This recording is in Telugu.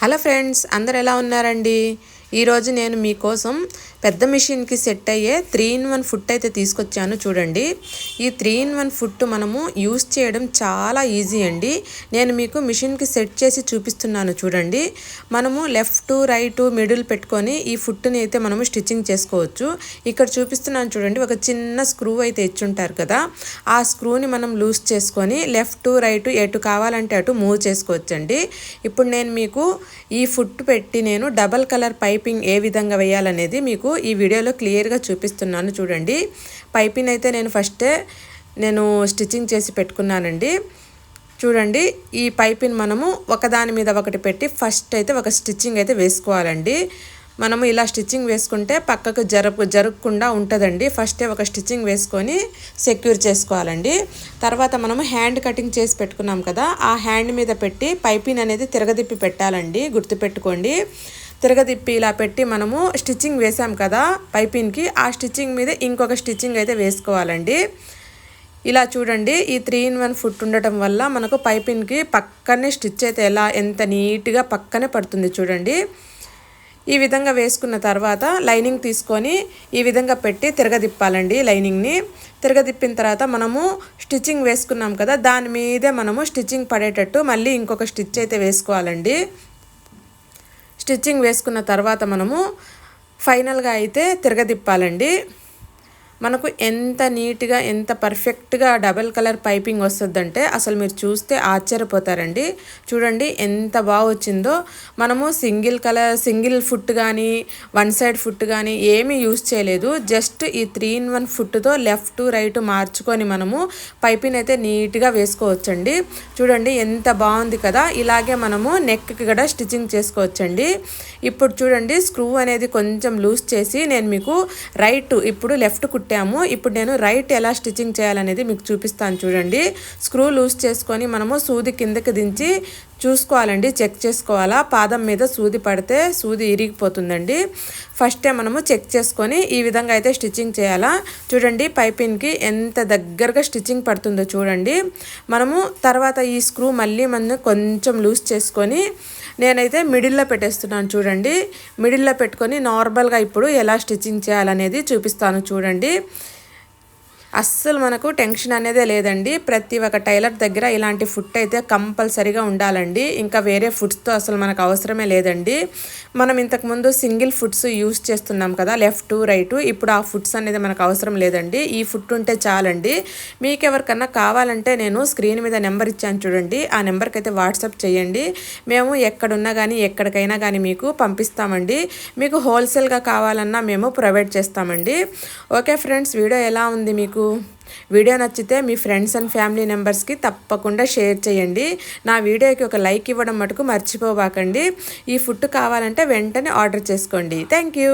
హలో ఫ్రెండ్స్ అందరు ఎలా ఉన్నారండి? ఈరోజు నేను మీకోసం పెద్ద మిషన్కి సెట్ అయ్యే త్రీ ఇన్ వన్ ఫుట్ అయితే తీసుకొచ్చాను చూడండి. ఈ త్రీ ఇన్ వన్ ఫుట్ మనము యూస్ చేయడం చాలా ఈజీ అండి. నేను మీకు మిషన్కి సెట్ చేసి చూపిస్తున్నాను చూడండి. మనము లెఫ్ట్ రైట్ మిడిల్ పెట్టుకొని ఈ ఫుట్ని అయితే మనము స్టిచ్చింగ్ చేసుకోవచ్చు. ఇక్కడ చూపిస్తున్నాను చూడండి ఒక చిన్న స్క్రూ అయితే ఇచ్చుంటారు కదా. ఆ స్క్రూని మనం లూజ్ చేసుకొని లెఫ్ట్ రైట్ ఎటు కావాలంటే అటు మూవ్ చేసుకోవచ్చండి. ఇప్పుడు నేను మీకు ఈ ఫుట్ పెట్టి నేను డబల్ కలర్ పై పైపింగ్ ఏ విధంగా వేయాలనేది మీకు ఈ వీడియోలో క్లియర్గా చూపిస్తున్నాను చూడండి. పైపింగ్ అయితే నేను ఫస్టే నేను స్టిచ్చింగ్ చేసి పెట్టుకున్నానండి. చూడండి ఈ పైపింగ్ మనము ఒకదాని మీద ఒకటి పెట్టి ఫస్ట్ అయితే ఒక స్టిచ్చింగ్ అయితే వేసుకోవాలండి. మనము ఇలా స్టిచ్చింగ్ వేసుకుంటే పక్కకు జరపు జరగకుండా ఉంటుందండి. ఫస్టే ఒక స్టిచ్చింగ్ వేసుకొని సెక్యూర్ చేసుకోవాలండి. తర్వాత మనము హ్యాండ్ కటింగ్ చేసి పెట్టుకున్నాం కదా ఆ హ్యాండ్ మీద పెట్టి పైపింగ్ అనేది తిరగదిప్పి పెట్టాలండి. గుర్తుపెట్టుకోండి. తిరగతిప్పి ఇలా పెట్టి మనము స్టిచ్చింగ్ వేసాం కదా పైపింగ్కి ఆ స్టిచ్చింగ్ మీద ఇంకొక స్టిచ్చింగ్ అయితే వేసుకోవాలండి. ఇలా చూడండి ఈ త్రీ ఇన్ వన్ ఫుట్ ఉండటం వల్ల మనకు పైపింగ్కి పక్కనే స్టిచ్ అయితే ఎలా ఎంత నీట్గా పక్కనే పడుతుంది చూడండి. ఈ విధంగా వేసుకున్న తర్వాత లైనింగ్ తీసుకొని ఈ విధంగా పెట్టి తిరగదిప్పాలండి లైనింగ్ని. తిరగదిప్పిన తర్వాత మనము స్టిచ్చింగ్ వేసుకున్నాం కదా దాని మీదే మనము స్టిచ్చింగ్ పడేటట్టు మళ్ళీ ఇంకొక స్టిచ్ అయితే వేసుకోవాలండి. స్టిచ్చింగ్ వేసుకున్న తర్వాత మనము ఫైనల్గా అయితే తిరగదిప్పాలండి మనకు ఎంత నీట్గా ఎంత పర్ఫెక్ట్గా డబల్ కలర్ పైపింగ్ వస్తుందంటే అసలు మీరు చూస్తే ఆశ్చర్యపోతారండి. చూడండి ఎంత బాగా వచ్చిందో. మనము సింగిల్ కలర్ సింగిల్ ఫుట్ కానీ వన్ సైడ్ ఫుట్ కానీ ఏమీ యూస్ చేయలేదు. జస్ట్ ఈ త్రీ ఇన్ వన్ ఫుట్తో లెఫ్ట్ రైట్ మార్చుకొని మనము పైపింగ్ అయితే నీట్గా వేసుకోవచ్చండి. చూడండి ఎంత బాగుంది కదా. ఇలాగే మనము నెక్కి కూడా స్టిచ్చింగ్ చేసుకోవచ్చండి. ఇప్పుడు చూడండి స్క్రూ అనేది కొంచెం లూజ్ చేసి నేను మీకు రైట్ ఇప్పుడు లెఫ్ట్ కుట్ కుట్టాము. ఇప్పుడు నేను రైట్ ఎలా స్టిచ్చింగ్ చేయాలనేది మీకు చూపిస్తాను చూడండి. స్క్రూ లూజ్ చేసుకొని మనము సూది కిందకి దించి చూసుకోవాలండి చెక్ చేసుకోవాలా? పాదం మీద సూది పడితే సూది ఇరిగిపోతుందండి. ఫస్టే మనము చెక్ చేసుకొని ఈ విధంగా అయితే స్టిచ్చింగ్ చేయాలా? చూడండి పైపింగ్కి ఎంత దగ్గరగా స్టిచ్చింగ్ పడుతుందో చూడండి. మనము తర్వాత ఈ స్క్రూ మళ్ళీ మనం కొంచెం లూజ్ చేసుకొని నేనైతే మిడిల్లో పెట్టేస్తున్నాను చూడండి. మిడిల్లో పెట్టుకొని నార్మల్గా ఇప్పుడు ఎలా స్టిచ్చింగ్ చేయాలనేది చూపిస్తాను చూడండి. అస్సలు మనకు టెన్షన్ అనేదే లేదండి. ప్రతి ఒక్క టైలర్ దగ్గర ఇలాంటి ఫుడ్ అయితే కంపల్సరీగా ఉండాలండి. ఇంకా వేరే ఫుడ్స్తో అసలు మనకు అవసరమే లేదండి. మనం ఇంతకుముందు సింగిల్ ఫుడ్స్ యూస్ చేస్తున్నాం కదా లెఫ్ట్ రైట్. ఇప్పుడు ఆ ఫుడ్స్ అనేది మనకు అవసరం లేదండి. ఈ ఫుడ్ ఉంటే చాలండి. మీకు ఎవరికన్నా కావాలంటే నేను స్క్రీన్ మీద నెంబర్ ఇచ్చాను చూడండి. ఆ నెంబర్కి అయితే వాట్సాప్ చేయండి. మేము ఎక్కడున్నా కానీ ఎక్కడికైనా కానీ మీకు పంపిస్తామండి. మీకు హోల్సేల్గా కావాలన్నా మేము ప్రొవైడ్ చేస్తామండి. ఓకే ఫ్రెండ్స్ వీడియో ఎలా ఉంది మీకు? వీడియో నచ్చితే మీ ఫ్రెండ్స్ అండ్ ఫ్యామిలీ మెంబర్స్కి తప్పకుండా షేర్ చేయండి. నా వీడియోకి ఒక లైక్ ఇవ్వడం మటుకు మర్చిపోబాకండి. ఈ ఫుడ్ కావాలంటే వెంటనే ఆర్డర్ చేసుకోండి. Thank you